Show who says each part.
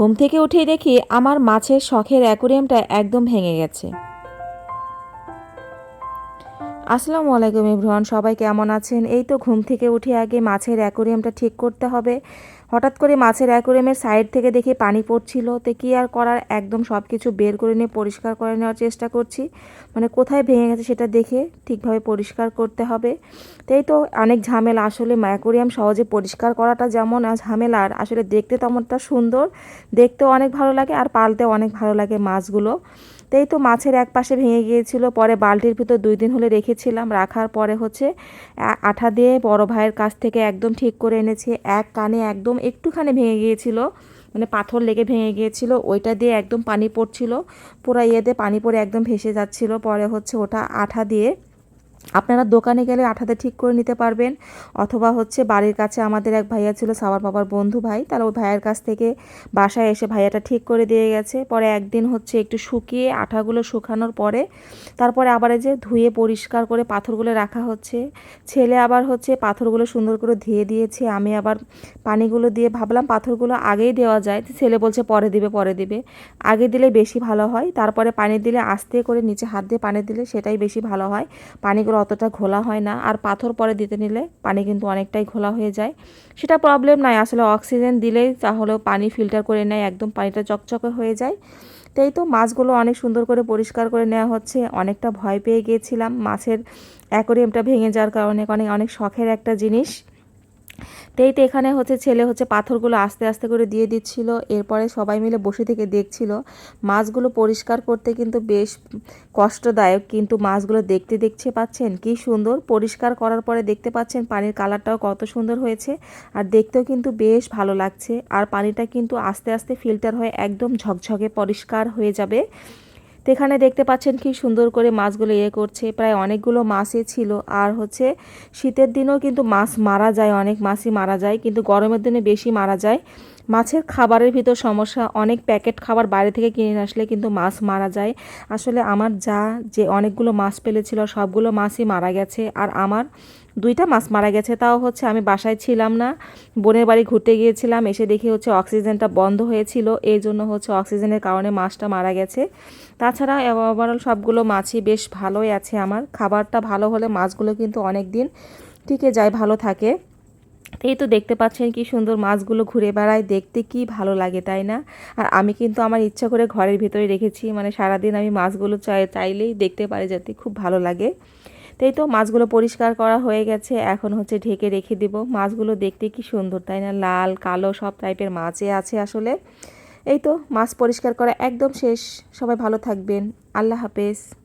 Speaker 1: ঘুম থেকে উঠেই দেখি আমার মাছের শখের অ্যাকোরিয়ামটা একদম ভেঙে গেছে। আসসালামু আলাইকুম ইব্রাহন সবাই কেমন আছেন? এই তো ঘুম থেকে উঠে আগে মাছের অ্যাকোরিয়ামটা ঠিক করতে হবে। হঠাৎ করে মাছের অ্যাকোরিয়ামের সাইড থেকে দেখে পানি পড়ছিল। তো কী আর করার? একদম সব কিছু বের করে নিয়ে, পরিষ্কার করে নেওয়ার চেষ্টা করছি। মানে কোথায় ভেঙে গেছে সেটা দেখে ঠিকভাবে পরিষ্কার করতে হবে। তাই তো অনেক ঝামেলা। আসলে অ্যাকোরিয়াম সহজে পরিষ্কার করাটা যেমন ঝামেলার আসলে দেখতে তেমনটা সুন্দর। দেখতেও অনেক ভালো লাগে, আর পালতেও অনেক ভালো লাগে মাছগুলো। তো এই তো মাছের এক পাশে ভেঙে গিয়েছিল, পরে বালতির ভিতর দুই দিন হলে রেখেছিলাম, রাখার পরে হচ্ছে আঠা দিয়ে বড় ভাইয়ের কাছ থেকে একদম ঠিক করে এনেছি, এক কানে একদম একটুখানি ভেঙে গিয়েছিল মানে পাথর লেগে ভেঙে গিয়েছিল, ওইটা দিয়ে একদম পানি পড়ছিল, পুরা ইয়েতে পানি পড়ে একদম ভেসে যাচ্ছিল, পরে হচ্ছে ওটা আঠা দিয়ে আপনারা দোকানে গেলে আঠাতে ঠিক করে নিতে পারবেন। অথবা হচ্ছে বাড়ির কাছে আমাদের এক ভাইয়া ছিল সাবার বাবার বন্ধু ভাই তাহলে ওই ভাইয়ের কাছ থেকে বাসায় এসে ভাইয়াটা ঠিক করে দিয়ে গেছে। পরে একদিন হচ্ছে একটু শুকিয়ে আঠাগুলো শুকানোর পরে তারপরে আবার যে ধুয়ে পরিষ্কার করে পাথরগুলো রাখা হচ্ছে। ছেলে আবার হচ্ছে পাথরগুলো সুন্দর করে ধুয়ে দিয়েছে। আমি আবার পানিগুলো দিয়ে ভাবলাম পাথরগুলো আগেই দেওয়া যায়। ছেলে বলছে পরে দিবে পরে দিবে। আগে দিলে বেশি ভালো হয়। তারপরে পানি দিলে আস্তে করে নিচে হাত দিয়ে পানি দিলে সেটাই বেশি ভালো হয়। পানিগুলো অতটা ঘোলা হয় না। আর পাথর পরে দিতে নিলে পানি কিন্তু অনেকটাই ঘোলা হয়ে যায়। সেটা প্রবলেম নাই, আসলে অক্সিজেন দিলেই তাহলেও পানি ফিল্টার করে নেয়, একদম পানিটা চকচকে হয়ে যায়। তাই তো মাছগুলো অনেক সুন্দর করে পরিষ্কার করে নেওয়া হচ্ছে। অনেকটা ভয় পেয়ে গিয়েছিলাম, মাছের অ্যাকোরিয়ামটা ভেঙে যাওয়ার কারণে অনেক অনেক শখের একটা জিনিস। তেই তো এখানে হচ্ছে ছেলে হচ্ছে পাথরগুলো আস্তে আস্তে করে দিয়ে দিচ্ছিল। এরপরে সবাই মিলে বসে থেকে দেখছিল। মাছগুলো পরিষ্কার করতে কিন্তু বেশ কষ্টদায়ক, কিন্তু মাছগুলো দেখতে দেখছে পাচ্ছেন? কি সুন্দর। পরিষ্কার করার পরে দেখতে পাচ্ছেন পানির কালারটাও কত সুন্দর হয়েছে। আর দেখতেও কিন্তু বেশ ভালো লাগছে। আর পানিটা কিন্তু আস্তে আস্তে ফিল্টার হয়ে একদম ঝকঝকে পরিষ্কার হয়ে যাবে। এখানে দেখতে পাচ্ছেন কি সুন্দর করে মাছগুলো ইয়ে করছে। প্রায় অনেকগুলো মাছই ছিল। আর হচ্ছে শীতের দিনেও কিন্তু মাছ মারা যায়, অনেক মাছই মারা যায়। কিন্তু গরমের দিনে বেশি মারা যায়। মাছের খাবারের ভিতর সমস্যা, অনেক প্যাকেট খাবার বাইরে থেকে কিনে আসলে কিন্তু মাছ মারা যায়। আসলে আমার যা, যে অনেকগুলো মাছ পেলেছিল সবগুলো মাছই মারা গেছে। আর আমার দুইটা মাছ মারা গেছে, তাও হচ্ছে আমি বাসায় ছিলাম না। বোনের বাড়ি ঘুরতে গিয়েছিলাম, এসে দেখি হচ্ছে অক্সিজেনটা বন্ধ হয়েছিল। এই জন্য হচ্ছে অক্সিজেনের কারণে মাছটা মারা গেছে। তাছাড়া ওভারঅল সবগুলো মাছই বেশ ভালোই আছে আমার। খাবারটা ভালো হলে মাছগুলো কিন্তু অনেক দিন টিকে যায়, ভালো থাকে। এই তো দেখতে পাচ্ছেন কি সুন্দর মাছগুলো ঘুরে বেড়ায়। দেখতে কি ভালো লাগে, তাই না? আর আমি কিন্তু আমার ইচ্ছা করে ঘরের ভিতরে রেখেছি। মানে সারাদিন আমি মাছগুলো চাই, চাইলেই দেখতে পারি যাতে খুব ভালো লাগে। তাই তো মাছগুলো পরিষ্কার করা হয়ে গেছে। এখন হচ্ছে ঢেকে রেখে দিব। মাছগুলো দেখতে কি সুন্দর, তাই না? লাল, কালো সব টাইপের মাছই আছে আসলে। এই তো মাছ পরিষ্কার করা একদম শেষ। সবাই ভালো থাকবেন। আল্লাহ হাফেজ।